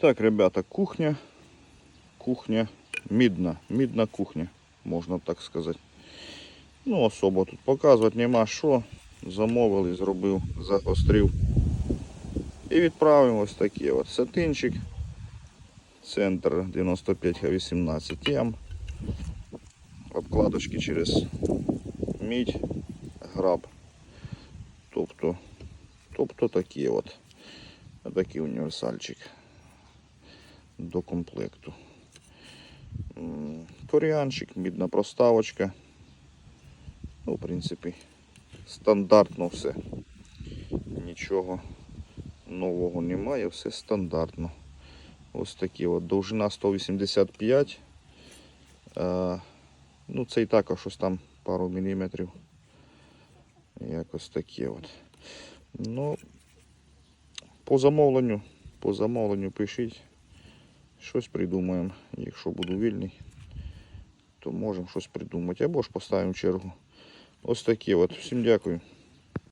Так, ребята, кухня. Кухня мідна. Мідна кухня, можна так сказати. Ну, особо тут показувати нема що. Замовили, зробив, загострив. І відправимо ось такий от сатинчик. Центр 95Х18 М. Обкладочки через мідь, граб. Тобто, тобто такі от. Такий універсальчик до комплекту. Коріанчик, мідна проставочка. Ну, в принципі, стандартно все. Нічого нового немає, все стандартно. Ось такі от. Довжина 185. Ну, це і також щось там пару міліметрів. Якось таке от. Ну, по замовленню, по замовленню пишіть. Щось придумаємо. Якщо буду вільний, то можемо щось придумати. Або ж поставимо чергу. Ось такі от. Всім дякую.